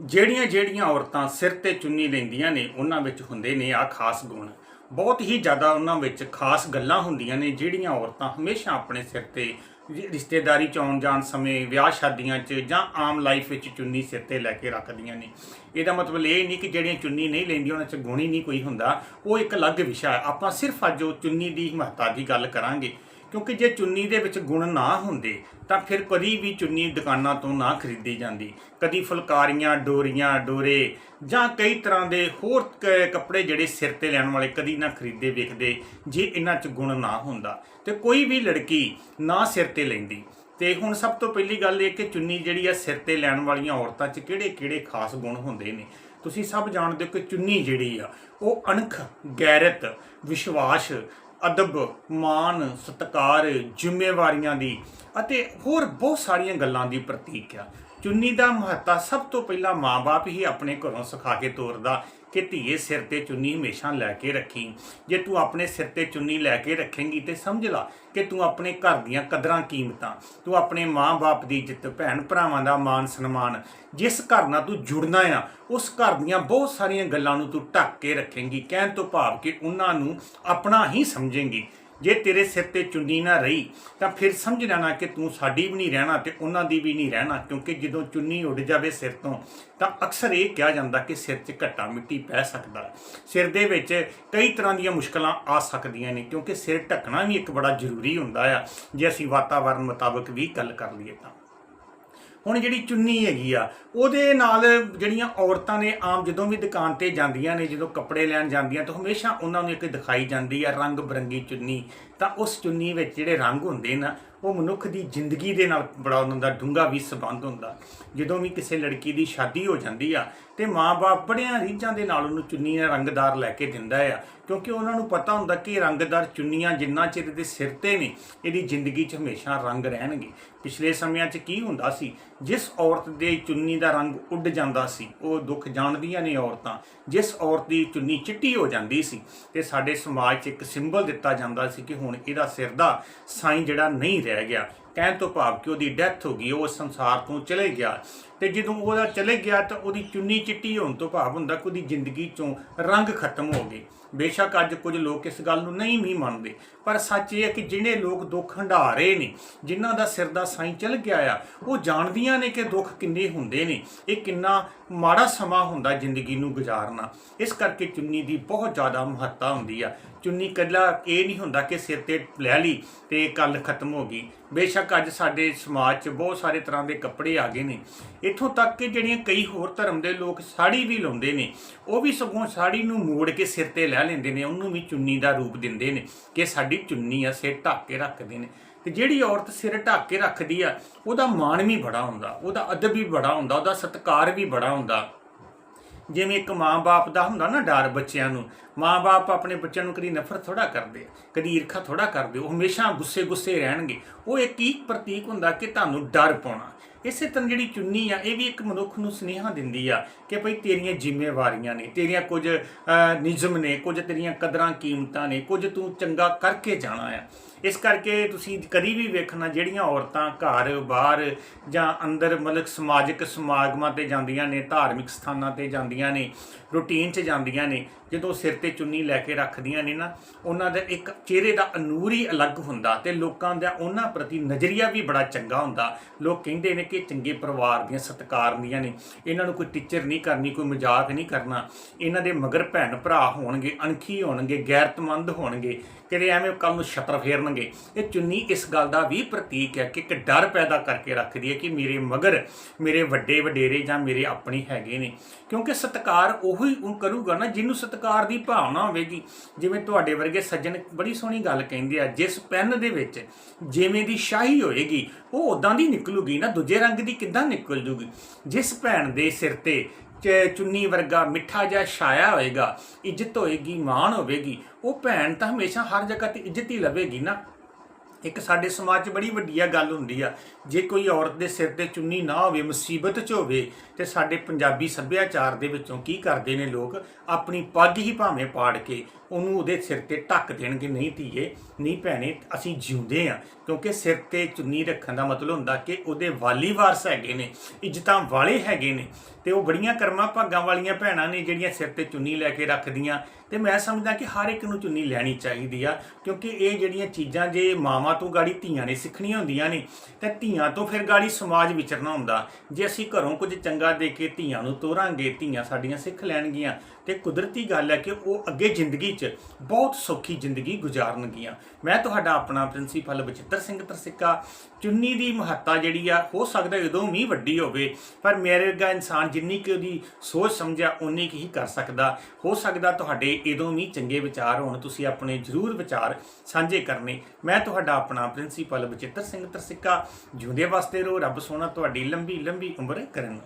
ਜਿਹੜੀਆਂ ਜਿਹੜੀਆਂ ਔਰਤਾਂ ਸਿਰ ਤੇ ਚੁੰਨੀ ਲੈਂਦੀਆਂ ਨੇ, ਉਹਨਾਂ ਵਿੱਚ ਹੁੰਦੇ ਨੇ ਆ ਖਾਸ ਗੁਣ। ਬਹੁਤ ਹੀ ਜ਼ਿਆਦਾ ਉਹਨਾਂ ਵਿੱਚ ਖਾਸ ਗੱਲਾਂ ਹੁੰਦੀਆਂ ਨੇ, ਜਿਹੜੀਆਂ ਔਰਤਾਂ ਹਮੇਸ਼ਾ ਆਪਣੇ ਸਿਰ ਤੇ ਰਿਸ਼ਤੇਦਾਰੀ ਚ ਆਉਣ ਜਾਣ ਸਮੇਂ, ਵਿਆਹ ਸ਼ਾਦੀਆਂ 'ਚ ਜਾਂ ਆਮ ਲਾਈਫ ਵਿੱਚ ਚੁੰਨੀ ਸਿਰ ਤੇ ਲੈ ਕੇ ਰੱਖਦੀਆਂ ਨੇ। ਇਹਦਾ ਮਤਲਬ ਇਹ ਨਹੀਂ ਕਿ ਜਿਹੜੀਆਂ ਚੁੰਨੀ ਨਹੀਂ ਲੈਂਦੀਆਂ, ਉਹਨਾਂ 'ਚ ਗੁਣ ਹੀ ਨਹੀਂ ਕੋਈ ਹੁੰਦਾ। ਉਹ ਇੱਕ ਅਲੱਗ ਵਿਸ਼ਾ ਹੈ। ਆਪਾਂ ਸਿਰਫ ਅੱਜ ਉਹ ਚੁੰਨੀ ਦੀ ਮਹੱਤਤਾ ਦੀ ਗੱਲ ਕਰਾਂਗੇ। ਕਿਉਂਕਿ ਜੇ ਚੁੰਨੀ ਦੇ ਵਿੱਚ ਗੁਣ ਨਾ ਹੁੰਦੇ, ਤਾਂ ਫਿਰ ਕਦੀ ਵੀ ਚੁੰਨੀ ਦੁਕਾਨਾਂ ਤੋਂ ਨਾ ਖਰੀਦੀ ਜਾਂਦੀ। ਕਦੀ ਫੁਲਕਾਰੀਆਂ, ਡੋਰੀਆਂ, ਡੋਰੇ ਜਾਂ ਕਈ ਤਰ੍ਹਾਂ ਦੇ ਹੋਰ ਕ- ਕੱਪੜੇ ਜਿਹੜੇ ਸਿਰ ਤੇ ਲੈਣ ਵਾਲੇ ਕਦੀ ਨਾ ਖਰੀਦੇ ਵੇਖਦੇ, ਜੇ ਇਹਨਾਂ 'ਚ ਗੁਣ ਨਾ ਹੁੰਦਾ। ਤੇ ਕੋਈ ਵੀ ਲੜਕੀ ਨਾ ਸਿਰ ਤੇ ਲੈਂਦੀ। ਤੇ ਹੁਣ ਸਭ ਤੋਂ ਪਹਿਲੀ ਗੱਲ ਇਹ ਕਿ ਚੁੰਨੀ ਜਿਹੜੀ ਆ ਸਿਰ ਤੇ ਲੈਣ ਵਾਲੀਆਂ ਔਰਤਾਂ 'ਚ ਕਿਹੜੇ-ਕਿਹੜੇ ਖਾਸ ਗੁਣ ਹੁੰਦੇ ਨੇ? ਤੁਸੀਂ ਸਭ ਜਾਣਦੇ ਹੋ ਕਿ ਚੁੰਨੀ ਜਿਹੜੀ ਆ, ਉਹ ਅਣਖ, ਗੈਰਤ, ਵਿਸ਼ਵਾਸ ਅਦਬ ਮਾਨ ਸਤਕਾਰ, ਜ਼ਿੰਮੇਵਾਰੀਆਂ ਦੀ ਅਤੇ ਹੋਰ ਬਹੁਤ ਸਾਰੀਆਂ ਗੱਲਾਂ ਦੀ ਪ੍ਰਤੀਕ ਆ। ਚੁੰਨੀ ਦਾ ਮਹੱਤਵ ਸਭ ਤੋਂ ਪਹਿਲਾਂ ਮਾਂ-ਬਾਪ ਹੀ ਆਪਣੇ ਘਰੋਂ ਸਿਖਾ ਕੇ ਤੋਰਦਾ। ਕਿ ਧੀਏ ਸਿਰ ਤੇ ਚੁੰਨੀ ਹਮੇਸ਼ਾ ਲੈ ਕੇ ਰੱਖੀ। ਜੇ ਤੂੰ ਆਪਣੇ ਸਿਰ ਤੇ ਚੁੰਨੀ ਲੈ ਕੇ ਰੱਖੇਂਗੀ ਤੇ ਸਮਝ ਲਾ ਕਿ ਤੂੰ ਆਪਣੇ ਘਰ ਦੀਆਂ ਕਦਰਾਂ ਕੀਮਤਾਂ, ਤੂੰ ਆਪਣੇ ਮਾਂ-ਬਾਪ ਦੀ ਇੱਜ਼ਤ ਭੈਣ ਭਰਾਵਾਂ ਦਾ ਮਾਣ ਸਨਮਾਨ ਜਿਸ ਘਰ ਨਾਲ ਤੂੰ ਜੁੜਨਾ ਆ, ਉਸ ਘਰ ਦੀਆਂ ਬਹੁਤ ਸਾਰੀਆਂ ਗੱਲਾਂ ਨੂੰ ਤੂੰ ਢੱਕ ਕੇ ਰੱਖੇਂਗੀ। ਕਹਿਣ ਤੋਂ ਭਾਵ ਕਿ ਉਹਨਾਂ ਨੂੰ ਆਪਣਾ ਹੀ ਸਮਝੇਂਗੀ। ਜੇ ਤੇਰੇ ਸਿਰ ਤੇ ਚੁੰਨੀ ਨਾ ਰਹੀ, ਤਾਂ ਫਿਰ ਸਮਝ ਲੈਣਾ ਕਿ ਤੂੰ ਸਾਡੀ ਵੀ ਨਹੀਂ ਰਹਿਣਾ ਤੇ ਉਹਨਾਂ ਦੀ ਵੀ ਨਹੀਂ ਰਹਿਣਾ, ਕਿਉਂਕਿ ਜਦੋਂ ਚੁੰਨੀ ਉੱਡ ਜਾਵੇ ਸਿਰ ਤੋਂ, ਤਾਂ ਅਕਸਰ ਇਹ ਕਿਹਾ ਜਾਂਦਾ ਕਿ ਸਿਰ 'ਚ ਘੱਟਾ ਮਿੱਟੀ ਪੈ ਸਕਦਾ। ਹੈ ਸਿਰ ਦੇ ਵਿੱਚ ਕਈ ਤਰ੍ਹਾਂ ਦੀਆਂ ਮੁਸ਼ਕਲਾਂ ਆ ਸਕਦੀਆਂ ਨੇ, ਕਿਉਂਕਿ ਸਿਰ ਢੱਕਣਾ ਵੀ ਇੱਕ ਬੜਾ ਜ਼ਰੂਰੀ ਹੁੰਦਾ ਆ। ਜੇ ਅਸੀਂ ਵਾਤਾਵਰਣ ਮੁਤਾਬਕ ਵੀ ਗੱਲ ਕਰ ਲਈਏ ਤਾਂ। ਹੁਣ ਜਿਹੜੀ ਚੁੰਨੀ ਹੈਗੀ ਆ, ਉਹਦੇ ਨਾਲ ਜਿਹੜੀਆਂ ਔਰਤਾਂ ਨੇ ਆਮ ਜਦੋਂ ਵੀ ਦੁਕਾਨ ਤੇ ਜਾਂਦੀਆਂ ਨੇ, ਜਦੋਂ ਕੱਪੜੇ ਲੈਣ ਜਾਂਦੀਆਂ, ਤਾਂ ਹਮੇਸ਼ਾ ਉਹਨਾਂ ਨੂੰ ਇੱਕ ਦਿਖਾਈ ਜਾਂਦੀ ਆ ਰੰਗ ਬਰੰਗੀ ਚੁੰਨੀ। ਤਾਂ ਉਸ ਚੁੰਨੀ ਵਿੱਚ ਜਿਹੜੇ ਰੰਗ ਹੁੰਦੇ ਨਾ ਉਹ ਮਨੁੱਖ ਦੀ ਜ਼ਿੰਦਗੀ ਦੇ ਨਾਲ ਬੜਾ ਉਹਨਾਂ ਦਾ ਡੂੰਘਾ ਵੀ ਸੰਬੰਧ ਹੁੰਦਾ। ਜਦੋਂ ਵੀ ਕਿਸੇ ਲੜਕੀ ਦੀ ਸ਼ਾਦੀ ਹੋ ਜਾਂਦੀ ਆ, ਤੇ ਮਾਪੇ ਬੜਿਆਂ ਰੀਝਾਂ ਦੇ ਨਾਲ ਉਹਨੂੰ ਚੁੰਨੀ ਨਾਲ ਰੰਗਦਾਰ ਲੈ ਕੇ ਦਿੰਦਾ ਆ, ਕਿਉਂਕਿ ਉਹਨਾਂ ਨੂੰ ਪਤਾ ਹੁੰਦਾ ਕਿ ਰੰਗਦਾਰ ਚੁੰਨੀਆਂ ਜਿੰਨਾ ਚਿਰ ਦੇ ਸਿਰ ਤੇ ਨੇ, ਇਹਦੀ ਜ਼ਿੰਦਗੀ 'ਚ ਹਮੇਸ਼ਾ ਰੰਗ ਰਹਿਣਗੇ। ਪਿਛਲੇ ਸਮਿਆਂ 'ਚ ਕੀ ਹੁੰਦਾ ਸੀ, ਜਿਸ ਔਰਤ ਦੇ ਚੁੰਨੀ ਦਾ ਰੰਗ ਉੱਡ ਜਾਂਦਾ ਸੀ, ਉਹ ਦੁੱਖ ਜਾਣਦੀਆਂ ਨੇ ਔਰਤਾਂ। ਜਿਸ ਔਰਤ ਦੀ ਚੁੰਨੀ ਚਿੱਟੀ ਹੋ ਜਾਂਦੀ ਸੀ, ਤੇ ਸਾਡੇ ਸਮਾਜ 'ਚ ਇੱਕ ਸਿੰਬਲ ਦਿੱਤਾ ਜਾਂਦਾ ਸੀ ਕਿ ਹੁਣ ਇਹਦਾ ਸਿਰ ਦਾ ਸਾਈਂ ਜਿਹੜਾ ਨਹੀਂ ਰਹਿ ਗਿਆ। ਕਹਿਣ ਤੋਂ ਭਾਵ ਕਿ ਉਹਦੀ ਡੈਥ ਹੋ ਗਈ, ਉਹ ਸੰਸਾਰ ਤੋਂ ਚਲੇ ਗਿਆ। ਤੇ ਜਦੋਂ ਉਹਦਾ ਚਲੇ ਗਿਆ ਤਾਂ ਉਹਦੀ ਚੁੰਨੀ ਚਿੱਟੀ ਹੋਣ ਤੋਂ ਭਾਵ ਹੁੰਦਾ ਕਿ ਉਹਦੀ ਜ਼ਿੰਦਗੀ ਚੋਂ ਰੰਗ ਖਤਮ ਹੋ ਗਏ। ਬੇਸ਼ੱਕ ਅੱਜ ਕੁਝ ਲੋਕ ਇਸ ਗੱਲ ਨੂੰ ਨਹੀਂ ਵੀ ਮੰਨਦੇ, ਪਰ ਸੱਚ ਇਹ ਹੈ ਕਿ ਜਿਹੜੇ ਲੋਕ ਦੁੱਖ ਹੰਢਾ ਰਹੇ ਨੇ, ਜਿਨ੍ਹਾਂ ਦਾ ਸਿਰ ਦਾ ਸਾਈਂ ਚਲ ਗਿਆ ਆ, ਉਹ ਜਾਣਦੀਆਂ ਨੇ ਕਿ ਦੁੱਖ ਕਿੰਨੇ ਹੁੰਦੇ ਨੇ, ਇਹ ਕਿੰਨਾ ਮਾੜਾ ਸਮਾਂ ਹੁੰਦਾ ਜ਼ਿੰਦਗੀ ਨੂੰ ਗੁਜ਼ਾਰਨਾ। ਇਸ ਕਰਕੇ ਚੁੰਨੀ ਦੀ ਬਹੁਤ ਜ਼ਿਆਦਾ ਮਹੱਤਤਾ ਹੁੰਦੀ ਆ। ਚੁੰਨੀ ਕੱਲਾ ਇਹ ਨਹੀਂ ਹੁੰਦਾ ਕਿ ਸਿਰ ਤੇ ਲੈ ਲਈ ਤੇ ਕੱਲ ਖਤਮ ਹੋ ਗਈ। ਬੇਸ਼ੱਕ ਅੱਜ ਸਾਡੇ ਸਮਾਜ 'ਚ ਬਹੁਤ ਸਾਰੇ ਤਰ੍ਹਾਂ ਦੇ ਕੱਪੜੇ ਆ ਗਏ ਨੇ। ਇੱਥੋਂ ਤੱਕ ਕਿ ਜਿਹੜੀਆਂ ਕਈ ਹੋਰ ਧਰਮ ਦੇ ਲੋਕ ਸਾੜੀ ਵੀ ਲਾਉਂਦੇ ਨੇ, ਉਹ ਵੀ ਸਗੋਂ ਸਾੜੀ ਨੂੰ ਮੋੜ ਕੇ ਸਿਰ ਤੇ ਲੈ ਲੈਂਦੇ ਨੇ, ਉਹਨੂੰ ਵੀ ਚੁੰਨੀ ਦਾ ਰੂਪ ਦਿੰਦੇ ਨੇ ਕਿ ਸਾਡੀ ਚੁੰਨੀ ਆ, ਸਿਰ ਢੱਕ ਕੇ ਰੱਖਦੇ ਨੇ। ਤੇ ਜਿਹੜੀ ਔਰਤ ਸਿਰ ਢੱਕ ਕੇ ਰੱਖਦੀ ਆ, ਉਹਦਾ ਮਾਣ ਵੀ ਬੜਾ ਹੁੰਦਾ, ਉਹਦਾ ਅਦਬ ਵੀ ਬੜਾ ਹੁੰਦਾ, ਉਹਦਾ ਸਤਿਕਾਰ ਵੀ ਬੜਾ ਹੁੰਦਾ। ਜਿਵੇਂ ਇੱਕ ਮਾਂ-ਬਾਪ ਦਾ ਹੁੰਦਾ ਨਾ ਡਰ ਬੱਚਿਆਂ ਨੂੰ ਮਾਂ-ਬਾਪ ਆਪਣੇ ਬੱਚਿਆਂ ਨੂੰ ਕਦੀ ਨਫ਼ਰਤ ਥੋੜਾ ਕਰਦੇ ਕਦੀ ਈਰਖਾ ਥੋੜਾ ਕਰਦੇ ਉਹ ਹਮੇਸ਼ਾ ਗੁੱਸੇ-ਗੁੱਸੇ ਰਹਿਣਗੇ। ਉਹ ਇੱਕ ਹੀ ਪ੍ਰਤੀਕ ਹੁੰਦਾ ਕਿ ਤੁਹਾਨੂੰ ਡਰ ਪਾਉਣਾ। ਇਸੇ ਤਰ੍ਹਾਂ ਜਿਹੜੀ ਚੁੰਨੀ ਆ, ਇਹ ਵੀ ਇੱਕ ਮਨੁੱਖ ਨੂੰ ਸੁਨੇਹਾ ਦਿੰਦੀ ਆ ਕਿ ਭਈ ਤੇਰੀਆਂ ਜ਼ਿੰਮੇਵਾਰੀਆਂ ਨੇ, ਤੇਰੀਆਂ ਕੁਝ ਨਿਯਮ ਨੇ, ਕੁਝ ਤੇਰੀਆਂ ਕਦਰਾਂ ਕੀਮਤਾਂ ਨੇ, ਕੁਝ ਤੂੰ ਚੰਗਾ ਕਰਕੇ ਜਾਣਾ ਆ। ਇਸ ਕਰਕੇ ਤੁਸੀਂ ਕਦੀ ਵੀ ਵੇਖਣਾ ਜਿਹੜੀਆਂ ਔਰਤਾਂ ਘਰ, ਬਾਹਰ ਜਾਂ ਅੰਦਰ ਮਤਲਬ ਸਮਾਜਿਕ ਸਮਾਗਮਾਂ ਤੇ ਜਾਂਦੀਆਂ ਨੇ, ਧਾਰਮਿਕ ਸਥਾਨਾਂ ਤੇ ਜਾਂਦੀਆਂ ਨੇ, ਰੂਟੀਨ 'ਚ ਜਾਂਦੀਆਂ ਨੇ, ਜਦੋਂ ਸਿਰ ਤੇ ਚੁੰਨੀ ਲੈ ਕੇ ਰੱਖਦੀਆਂ ਨੇ ਨਾ, ਉਹਨਾਂ ਦਾ ਇੱਕ ਚਿਹਰੇ ਦਾ ਅਨੂਰ ਹੀ ਅਲੱਗ ਹੁੰਦਾ ਤੇ ਲੋਕਾਂ ਦਾ ਉਹਨਾਂ ਪ੍ਰਤੀ ਨਜ਼ਰੀਆ ਵੀ ਬੜਾ ਚੰਗਾ ਹੁੰਦਾ। ਲੋਕ ਕਹਿੰਦੇ ਨੇ ਕਿ ਚੰਗੇ ਪਰਿਵਾਰ ਦੀਆਂ ਸਤਿਕਾਰ ਨੇ। ਇਹਨਾਂ ਨੂੰ ਕੋਈ ਟੀਚਰ ਨਹੀਂ ਕਰਨੀ, ਕੋਈ ਮਜ਼ਾਕ ਨਹੀਂ ਕਰਨਾ। ਇਹਨਾਂ ਦੇ ਮਗਰ ਭੈਣ ਭਰਾ ਹੋਣਗੇ, ਅਣਖੀ ਹੋਣਗੇ, ਗੈਰਤਮੰਦ ਹੋਣਗੇ, ਕਿਤੇ ਐਵੇਂ ਕੱਲ ਨੂੰ ਛਤਰ ਫੇਰਨਗੇ। ਇਹ ਚੁੰਨੀ ਇਸ ਗੱਲ ਦਾ ਵੀ ਪ੍ਰਤੀਕ ਹੈ ਕਿ ਇੱਕ ਡਰ ਪੈਦਾ ਕਰਕੇ ਰੱਖਦੀ ਹੈ ਕਿ ਮੇਰੇ ਮਗਰ ਮੇਰੇ ਵੱਡੇ ਵਡੇਰੇ ਜਾਂ ਮੇਰੇ ਆਪਣੇ ਹੈਗੇ ਨੇ। ਕਿਉਂਕਿ ਸਤਿਕਾਰ ਉਹੀ ਉਹ ਕਰੂਗਾ ਨਾ, ਜਿਹਨੂੰ ਸਤਿਕਾਰ ਦੀ ਭਾਵਨਾ ਹੋਵੇਗੀ। ਜਿਵੇਂ ਤੁਹਾਡੇ ਵਰਗੇ ਸੱਜਣ ਬੜੀ ਸੋਹਣੀ ਗੱਲ ਕਹਿੰਦੇ ਆ, ਜਿਸ ਪੈਨ ਦੇ ਵਿੱਚ ਜਿਵੇਂ ਦੀ ਸ਼ਾਹੀ ਹੋਏਗੀ, ਉਹ ਉਦਾਂ ਦੀ ਨਿਕਲੂਗੀ ਨਾ, ਦੂਜੇ ਰੰਗ ਦੀ ਕਿੱਦਾਂ ਨਿਕਲ ਜੂਗੀ? ਜਿਸ ਭੈਣ ਦੇ ਸਿਰ ਤੇ ਚ- ਚੁੰਨੀ ਵਰਗਾ ਮਿੱਠਾ ਜਿਹਾ ਛਾਇਆ ਹੋਏਗਾ, ਇੱਜ਼ਤ ਹੋਏਗੀ, ਮਾਣ ਹੋਵੇਗੀ, ਉਹ ਭੈਣ ਤਾਂ ਹਮੇਸ਼ਾ ਹਰ ਜਗ੍ਹਾ ਤੇ ਇੱਜ਼ਤ ਹੀ ਲਵੇਗੀ ਨਾ। ਇੱਕ ਸਾਡੇ ਸਮਾਜ 'ਚ ਬੜੀ ਵੱਡੀ ਆ ਗੱਲ ਹੁੰਦੀ ਆ। ਜੇ ਕੋਈ ਔਰਤ ਦੇ ਸਿਰ ਤੇ ਚੁੰਨੀ ਨਾ ਹੋਵੇ, ਮੁਸੀਬਤ 'ਚ ਹੋਵੇ, ਤੇ ਸਾਡੇ ਪੰਜਾਬੀ ਸੱਭਿਆਚਾਰ ਦੇ ਵਿੱਚੋਂ ਕੀ ਕਰਦੇ ਨੇ ਲੋਕ? ਆਪਣੀ ਪੱਗ ਹੀ ਭਾਵੇਂ ਪਾੜ ਕੇ ਉਹਨੂੰ ਉਹਦੇ ਸਿਰ ਤੇ ਢੱਕ ਦੇਣਗੇ, ਨਹੀਂ ਧੀਏ, ਨਹੀਂ ਭੈਣੇ, ਅਸੀਂ ਜਿਉਂਦੇ ਆ। ਕਿਉਂਕਿ ਸਿਰ ਤੇ ਚੁੰਨੀ ਰੱਖਣ ਦਾ ਮਤਲਬ ਹੁੰਦਾ ਕਿ ਉਹਦੇ ਵਾਲੀ ਵਾਰਸ ਹੈਗੇ ਨੇ, ਇੱਜ਼ਤਾਂ ਵਾਲੇ ਹੈਗੇ ਨੇ। ਤੇ ਉਹ ਬੜੀਆਂ ਕਰਮਾਂ ਭਾਗਾਂ ਵਾਲੀਆਂ ਭੈਣਾਂ ਨੇ ਜਿਹੜੀਆਂ ਸਿਰ ਤੇ ਚੁੰਨੀ ਲੈ ਕੇ ਰੱਖਦੀਆਂ। ਤੇ ਮੈਂ ਸਮਝਦਾ ਕਿ ਹਰ ਇੱਕ ਨੂੰ ਚੁੰਨੀ ਲੈਣੀ ਚਾਹੀਦੀ ਆ, ਕਿਉਂਕਿ ਇਹ ਜਿਹੜੀਆਂ ਚੀਜ਼ਾਂ ਜੇ ਮਾਵਾਂ ਤੋਂ ਗਾੜੀ ਧੀਆਂ ਨੇ ਸਿੱਖਣੀਆਂ ਹੁੰਦੀਆਂ ਨੇ, ਤੇ ਧੀਆਂ ਤੋਂ ਫਿਰ ਗਾੜੀ ਸਮਾਜ ਵਿਚਰਨਾ ਹੁੰਦਾ। ਜੇ ਅਸੀਂ ਘਰੋਂ ਕੁਝ ਚੰਗਾ ਦੇ ਕੇ ਧੀਆਂ ਨੂੰ ਤੋਰਾਂਗੇ, ਧੀਆਂ ਸਾਡੀਆਂ ਸਿੱਖ ਲੈਣਗੀਆਂ। ਤੇ ਕੁਦਰਤੀ ਗੱਲ ਹੈ ਕਿ ਉਹ ਅੱਗੇ ਜ਼ਿੰਦਗੀ 'ਚ ਬਹੁਤ ਸੌਖੀ ਜ਼ਿੰਦਗੀ ਗੁਜ਼ਾਰਨਗੀਆਂ। ਮੈਂ ਤੁਹਾਡਾ ਆਪਣਾ ਪ੍ਰਿੰਸੀਪਲ ਬਚਿੱਤਰ ਸਿੰਘ ਤਰਸਿੱਕਾ। ਚੁੰਨੀ ਦੀ ਮਹੱਤਤਾ ਜਿਹੜੀ ਆ, ਹੋ ਸਕਦਾ ਉਦੋਂ ਵੀ ਵੱਡੀ ਹੋਵੇ, ਪਰ ਮੇਰੇ ਵਰਗਾ ਇਨਸਾਨ ਜਿੰਨੀ ਕਿ ਉਹਦੀ ਸੋਚ ਸਮਝਿਆ ਉਨੀ ਕੁ ਹੀ ਕਰ ਸਕਦਾ। ਹੋ ਸਕਦਾ ਤੁਹਾਡੇ ਇਦੋਂ ਵੀ ਚੰਗੇ ਵਿਚਾਰ ਹੋਣ, ਤੁਸੀਂ ਆਪਣੇ ਜ਼ਰੂਰ ਵਿਚਾਰ ਸਾਂਝੇ ਕਰਨੇ। ਮੈਂ ਤੁਹਾਡਾ ਆਪਣਾ ਪ੍ਰਿੰਸੀਪਲ ਬਚਿੱਤਰ ਸਿੰਘ ਤਰਸਿੱਕਾ, ਜਿਉਂਦੇ ਵਾਸਤੇ ਰਹੋ ਰੱਬ ਸੋਹਣਾ ਤੁਹਾਡੀ ਲੰਬੀ ਲੰਬੀ ਉਮਰ ਕਰਨ।